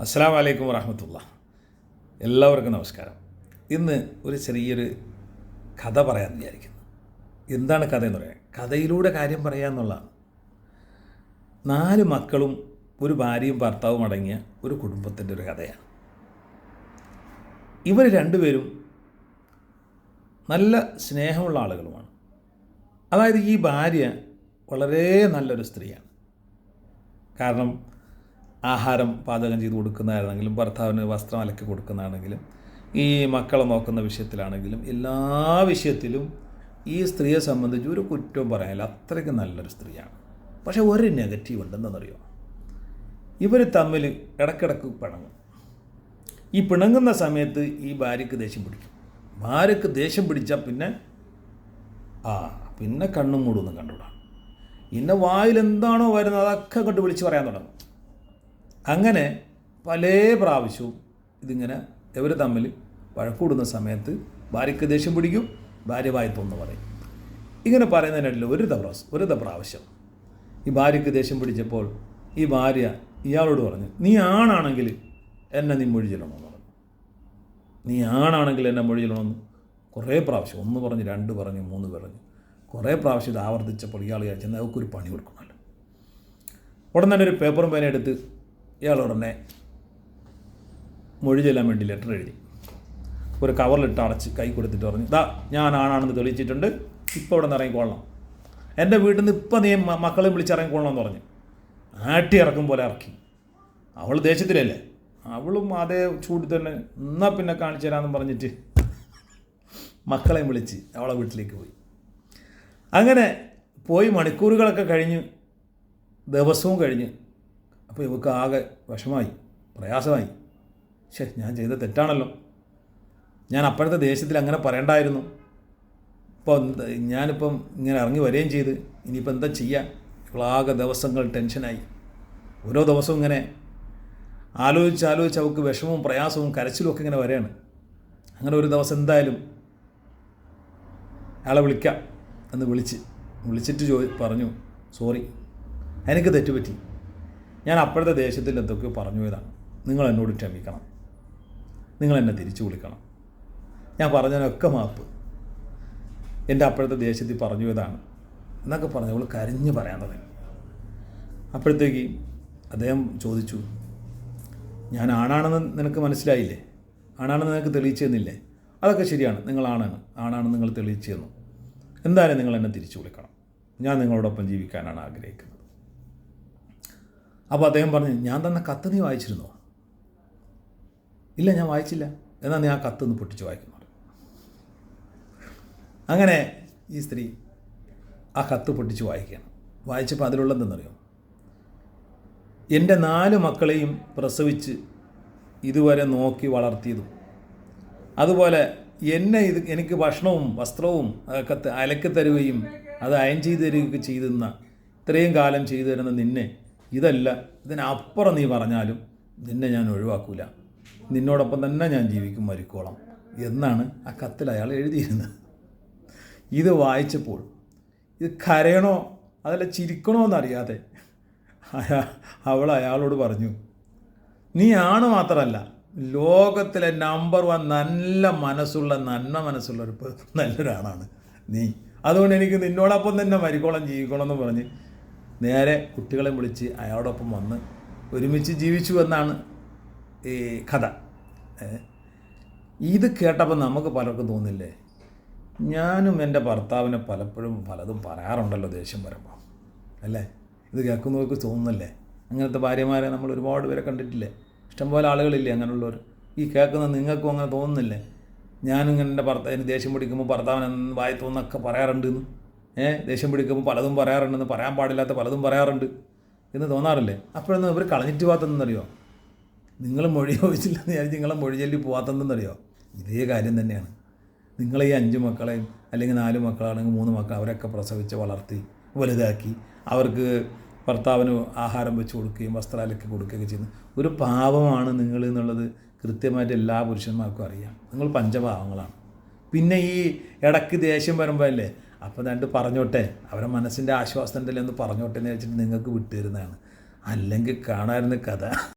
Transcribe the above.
അസ്സാം വലൈക്കും വറഹമത്തുള്ള എല്ലാവർക്കും നമസ്കാരം. ഇന്ന് ഒരു ചെറിയൊരു കഥ പറയാൻ വിചാരിക്കുന്നു. എന്താണ് കഥ എന്ന് പറയാൻ? കഥയിലൂടെ കാര്യം പറയുക എന്നുള്ളതാണ്. നാല് മക്കളും ഒരു ഭാര്യയും ഭർത്താവും അടങ്ങിയ ഒരു കുടുംബത്തിന്റെ ഒരു കഥയാണ്. ഇവർ രണ്ടുപേരും നല്ല സ്നേഹമുള്ള ആളുകളുമാണ്. അതായത് ഈ ഭാര്യ വളരെ നല്ലൊരു സ്ത്രീയാണ്. കാരണം ആഹാരം പാചകം ചെയ്ത് കൊടുക്കുന്നതാണെങ്കിലും ഭർത്താവിന് വസ്ത്രം അലക്കി കൊടുക്കുന്നതാണെങ്കിലും ഈ മക്കളെ നോക്കുന്ന വിഷയത്തിലാണെങ്കിലും എല്ലാ വിഷയത്തിലും ഈ സ്ത്രീയെ സംബന്ധിച്ച് ഒരു കുറ്റവും പറയാനില്ല. അത്രയ്ക്ക് നല്ലൊരു സ്ത്രീയാണ്. പക്ഷേ ഒരു നെഗറ്റീവ് ഉണ്ടെന്നറിയോ? ഇവർ തമ്മിൽ ഇടക്കിടക്ക് പിണങ്ങും. ഈ പിണങ്ങുന്ന സമയത്ത് ഈ ഭാര്യയ്ക്ക് ദേഷ്യം പിടിക്കും. ഭാര്യയ്ക്ക് ദേഷ്യം പിടിച്ചാൽ പിന്നെ ആ പിന്നെ കണ്ണും മൂടുന്നു കണ്ടുവിടാം ഇന്ന വായിൽ എന്താണോ വരുന്നത് അതൊക്കെ കണ്ടുപിടിച്ച് പറയാൻ തുടങ്ങും. അങ്ങനെ പല പ്രാവശ്യവും ഇതിങ്ങനെ ഇവർ തമ്മിൽ വഴക്കൂടുന്ന സമയത്ത് ഭാര്യയ്ക്ക് ദേഷ്യം പിടിക്കും ഭാര്യ വായ്പൊന്ന് പറയും. ഇങ്ങനെ പറയുന്നതിനിടയിൽ ഒരു പ്രാവശ്യം ഒരു പ്രാവശ്യം ഈ ഭാര്യയ്ക്ക് ദേഷ്യം പിടിച്ചപ്പോൾ ഈ ഭാര്യ ഇയാളോട് പറഞ്ഞു നീ ആണാണെങ്കിൽ എന്നെ നീ മൊഴി പറഞ്ഞു. നീ ആണാണെങ്കിൽ എന്നെ മൊഴി കുറേ പ്രാവശ്യം ഒന്ന് പറഞ്ഞ് രണ്ട് പറഞ്ഞ് മൂന്ന് പറഞ്ഞു. കുറേ പ്രാവശ്യം ഇത് ആവർത്തിച്ചപ്പോൾ ഇയാൾ വിചാരിച്ചു എന്നാൽ അവർക്കൊരു പണി കൊടുക്കണമല്ലോ. ഉടൻ തന്നെ ഒരു പേപ്പറും പേന എടുത്ത് ഇയാൾ ഉടനെ മൊഴി ചെല്ലാൻ വേണ്ടി ലെറ്റർ എഴുതി. ഒരു കവറിലിട്ട് അടച്ച് കൈ കൊടുത്തിട്ട് പറഞ്ഞു ദാ ഞാൻ ആണാണെന്ന് തെളിയിച്ചിട്ടുണ്ട് ഇപ്പോൾ ഇവിടെ നിന്ന് ഇറങ്ങിക്കൊള്ളണം എന്റെ വീട്ടിൽ നിന്ന് ഇപ്പം നീ മക്കളെ വിളിച്ചിറങ്ങിക്കൊള്ളണം എന്ന് പറഞ്ഞു. ആട്ടി ഇറക്കും പോലെ ഇറക്കി. അവൾ ദേശത്തിലല്ലേ അവളും അതേ ചൂടി തന്നെ എന്നാൽ പിന്നെ കാണിച്ചു തരാമെന്ന് പറഞ്ഞിട്ട് മക്കളെയും വിളിച്ച് അവളെ വീട്ടിലേക്ക് പോയി. അങ്ങനെ പോയി മണിക്കൂറുകളൊക്കെ കഴിഞ്ഞ് ദിവസവും കഴിഞ്ഞ് അപ്പോൾ ഇവക്ക് ആകെ വിഷമായി പ്രയാസമായി. ശേ ഞാൻ ചെയ്ത തെറ്റാണല്ലോ. ഞാൻ അപ്പോഴത്തെ ദേശത്തിൽ അങ്ങനെ പറയണ്ടായിരുന്നു. ഇപ്പോൾ ഞാനിപ്പം ഇങ്ങനെ ഇറങ്ങി വരികയും ചെയ്ത് ഇനിയിപ്പോൾ എന്താ ചെയ്യുക ഇവളാകെ ദിവസങ്ങൾ ടെൻഷനായി. ഓരോ ദിവസവും ഇങ്ങനെ ആലോചിച്ച് ആലോചിച്ച് അവൾക്ക് വിഷമവും പ്രയാസവും കരച്ചിലും ഒക്കെ ഇങ്ങനെ വരികയാണ്. അങ്ങനെ ഒരു ദിവസം എന്തായാലും അയാളെ വിളിക്കാം എന്ന് വിളിച്ച് വിളിച്ചിട്ട് ചോ പറഞ്ഞു സോറി എനിക്ക് തെറ്റുപറ്റി. ഞാൻ അപ്പോഴത്തെ ദേശത്തിൽ എന്തൊക്കെയോ പറഞ്ഞു പോയതാണ് നിങ്ങൾ എന്നോട് ക്ഷമിക്കണം. നിങ്ങൾ എന്നെ തിരിച്ചു വിളിക്കണം. ഞാൻ പറഞ്ഞതിനൊക്കെ മാപ്പ്. എന്റെ അപ്പോഴത്തെ ദേശത്തിൽ പറഞ്ഞു പോയതാണ് എന്നൊക്കെ പറഞ്ഞു അവൾ കരിഞ്ഞ് പറയാൻ തുടങ്ങി അപ്പോഴത്തേക്ക് അദ്ദേഹം ചോദിച്ചു ഞാൻ ആണാണെന്ന് നിനക്ക് മനസ്സിലായില്ലേ? ആണാണെന്ന് നിനക്ക് തെളിയിച്ചു തന്നില്ലേ അതൊക്കെ ശരിയാണ്. നിങ്ങൾ ആണാണ്. ആണാണെന്ന് നിങ്ങൾ തെളിയിച്ചു തന്നു എന്തായാലും നിങ്ങൾ എന്നെ തിരിച്ചു വിളിക്കണം. ഞാൻ നിങ്ങളോടൊപ്പം ജീവിക്കാനാണ് ആഗ്രഹിക്കുന്നത്. അപ്പോൾ അദ്ദേഹം പറഞ്ഞു ഞാൻ തന്ന കത്ത് നീ വായിച്ചിരുന്നോ? ഇല്ല ഞാൻ വായിച്ചില്ല. എന്നാൽ നീ ആ കത്ത് ഒന്ന് പൊട്ടിച്ച് വായിക്കുന്നു അങ്ങനെ ഈ സ്ത്രീ ആ കത്ത് പൊട്ടിച്ച് വായിക്കുകയാണ്. വായിച്ചപ്പോൾ അതിലുള്ളതെന്നറിയോ എന്റെ നാല് മക്കളെയും പ്രസവിച്ച് ഇതുവരെ നോക്കി വളർത്തിയതും അതുപോലെ എന്നെ ഇത് എനിക്ക് ഭക്ഷണവും വസ്ത്രവും ത- അലക്കി തരുകയും അത് അയൻ ചെയ്ത് തരികയൊക്കെ ചെയ്തിരുന്ന ഇത്രയും കാലം ചെയ്തു തരുന്ന നിന്നെ ഇതല്ല ഇതിനപ്പുറം നീ പറഞ്ഞാലും നിന്നെ ഞാൻ ഒഴിവാക്കൂല. നിന്നോടൊപ്പം തന്നെ ഞാൻ ജീവിക്കും മരിക്കോളാം. എന്നാണ് ആ കത്തിൽ അയാൾ എഴുതിയിരുന്നത്. ഇത് വായിച്ചപ്പോൾ ഇത് കരയണോ അതല്ല ചിരിക്കണോ എന്നറിയാതെ അയാ അവൾ അയാളോട് പറഞ്ഞു നീ ആണ് മാത്രമല്ല ലോകത്തിലെ നമ്പർ വൺ നല്ല മനസ്സുള്ള നന്മ മനസ്സുള്ള ഒരു നല്ലൊരാളാണ് നീ. അതുകൊണ്ട് എനിക്ക് നിന്നോടൊപ്പം തന്നെ മരിക്കോളം ജീവിക്കണമെന്ന് പറഞ്ഞ് നേരെ കുട്ടികളെ വിളിച്ച് അയാളോടൊപ്പം വന്ന് ഒരുമിച്ച് ജീവിച്ചു എന്നാണ് ഈ കഥ? ഇത് കേട്ടപ്പോൾ നമുക്ക് പലർക്കും തോന്നില്ലേ? ഞാനും എന്റെ ഭർത്താവിനെ പലപ്പോഴും പലതും പറയാറുണ്ടല്ലോ ദേഷ്യം വരുമ്പോൾ അല്ലേ? ഇത് കേൾക്കുന്നവർക്ക് തോന്നുന്നല്ലേ? അങ്ങനത്തെ ഭാര്യമാരെ നമ്മൾ ഒരുപാട് പേരെ കണ്ടിട്ടില്ലേ? ഇഷ്ടംപോലെ ആളുകളില്ലേ അങ്ങനെയുള്ളവർ? ഈ കേൾക്കുന്ന നിങ്ങൾക്കും അങ്ങനെ തോന്നുന്നില്ലേ? ഞാനും എന്റെ ഭർത്താവിന് ദേഷ്യം പിടിക്കുമ്പോൾ ഭർത്താവിനെ വായി തോന്നൊക്കെ പറയാറുണ്ടെന്ന് ദേഷ്യം പിടിക്കുമ്പോൾ പലതും പറയാറുണ്ടെന്ന് പറയാൻ പാടില്ലാത്ത പലതും പറയാറുണ്ട് എന്ന് തോന്നാറില്ലേ? അപ്പോഴൊന്നും ഇവർ കളഞ്ഞിട്ട് പോകാത്തതെന്നറിയോ നിങ്ങൾ മൊഴി ചോദിച്ചില്ലെന്ന് വിചാരിച്ച് നിങ്ങളെ മൊഴി ചൊല്ലി പോകാത്തതെന്നറിയോ ഇതേ കാര്യം തന്നെയാണ്. നിങ്ങളെ ഈ അഞ്ച് മക്കളെയും അല്ലെങ്കിൽ നാല് മക്കളാണെങ്കിൽ മൂന്ന് മക്കൾ അവരൊക്കെ പ്രസവിച്ച് വളർത്തി വലുതാക്കി അവർക്ക് ഭർത്താവിന് ആഹാരം വെച്ച് കൊടുക്കുകയും വസ്ത്രാലൊക്കെ കൊടുക്കുകയൊക്കെ ചെയ്യുന്നു. ഒരു പാവമാണ് നിങ്ങൾ എന്നുള്ളത് കൃത്യമായിട്ട് എല്ലാ പുരുഷന്മാർക്കും അറിയാം. നിങ്ങൾ പഞ്ചപാവങ്ങളാണ്. പിന്നെ ഈ ഇടയ്ക്ക് ദേഷ്യം വരുമ്പോൾ അല്ലേ? അപ്പോൾ രണ്ട് പറഞ്ഞോട്ടെ? അവരെ മനസ്സിന്റെ ആശ്വാസം ഉണ്ടല്ലോ എന്ന് പറഞ്ഞോട്ടെ എന്ന് വെച്ചിട്ട് നിങ്ങൾക്ക് വിട്ടുതരുന്നതാണ്. അല്ലെങ്കിൽ കാണാമായിരുന്നു കഥ.